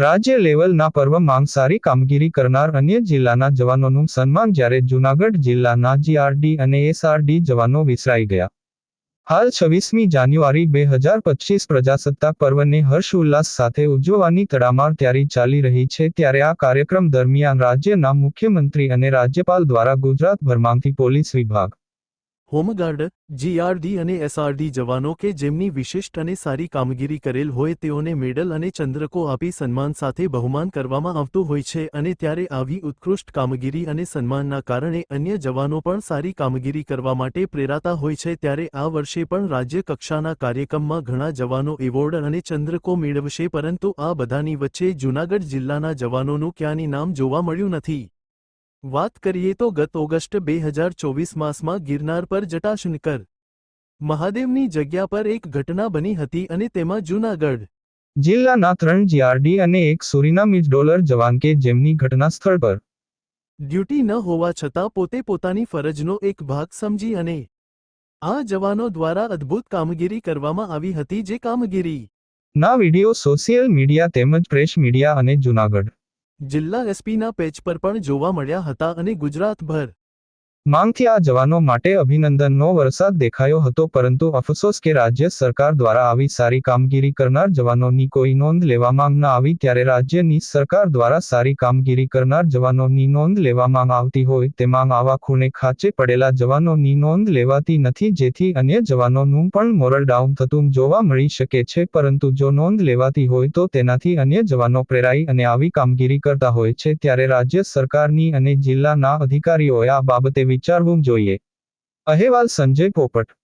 રાજ્ય લેવલના પર્વમાં સારી કામગીરી કરનાર અન્ય જિલ્લાના જવાનોનું સન્માન જ્યારે જૂનાગઢ જિલ્લાના જીઆરડી અને એસઆરડી જવાનો વિસરાઈ ગયા. હાલ છવ્વીસમી જાન્યુઆરી બે હજાર પચીસ પ્રજાસત્તાક પર્વને હર્ષોલ્લાસ સાથે ઉજવવાની તડામાર તૈયારી ચાલી રહી છે ત્યારે આ કાર્યક્રમ દરમિયાન રાજ્યના મુખ્યમંત્રી અને રાજ્યપાલ દ્વારા ગુજરાતભરમાંથી પોલીસ વિભાગ હોમગાર્ડ, જીઆરડી અને એસઆરડી જવાનો કે જેમની વિશિષ્ટ અને સારી કામગીરી કરેલ હોય તેઓને મેડલ અને ચંદ્રકો આપી સન્માન સાથે બહુમાન કરવામાં આવતું હોય છે અને ત્યારે આવી ઉત્કૃષ્ટ કામગીરી અને સન્માનના કારણે અન્ય જવાનો પણ સારી કામગીરી કરવા માટે પ્રેરાતા હોય છે ત્યારે આ વર્ષે પણ રાજ્ય કક્ષાના કાર્યક્રમમાં ઘણા જવાનો એવોર્ડ અને ચંદ્રકો મેળવશે પરંતુ આ બધાની વચ્ચે જૂનાગઢ જિલ્લાના જવાનોનું ક્યાંની નામ જોવા મળ્યું નથી. વાત કરીએ તો ગત ઓગસ્ટ બે હજાર ચોવીસ માસમાં ગિરનાર પર જટાશંકર મહાદેવની જગ્યા પર એક ઘટના બની હતી અને તેમાં જૂનાગઢ જિલ્લાના ત્રણ જીઆરડી અને એક સુરીનામીઝ ડોલર જવાન કે જેમની ઘટના સ્થળ પર ડ્યુટી ન હોવા છતાં પોતે પોતાની ફરજનો એક ભાગ સમજી અને આ જવાનો દ્વારા અદ્ભુત કામગીરી કરવામાં આવી હતી જે કામગીરી ના વિડિયો સોશિયલ મીડિયા તેમજ પ્રેસ મીડિયા અને જૂનાગઢ જિલ્લા એસપીના પેજ પર પણ જોવા મળ્યા હતા અને ગુજરાતભર માંગથી આ જવાનો માટે અભિનંદનનો વરસાદ દેખાયો હતો, પરંતુ અફસોસ કે રાજ્ય સરકાર દ્વારા આવી સારી કામગીરી કરનાર જવાનોની કોઈ નોંધ લેવામાં ન આવી ત્યારે રાજ્યની સરકાર દ્વારા સારી કામગીરી કરનાર જવાનોની નોંધ લેવામાં આવતી હોય તેમાં આવા ખૂણે ખાંચે પડેલા જવાનોની નોંધ લેવાતી નથી, જેથી અન્ય જવાનોનું પણ મોરલ ડાઉન થતું જોવા મળી શકે છે, પરંતુ જો નોંધ લેવાતી હોય તો તેનાથી અન્ય જવાનો પ્રેરાઈ અને આવી કામગીરી કરતા હોય છે, ત્યારે રાજ્ય સરકારની અને જિલ્લાના અધિકારીઓએ આ બાબતે વિચારવું જોઈએ. અહેવાલ સંજય પોપટ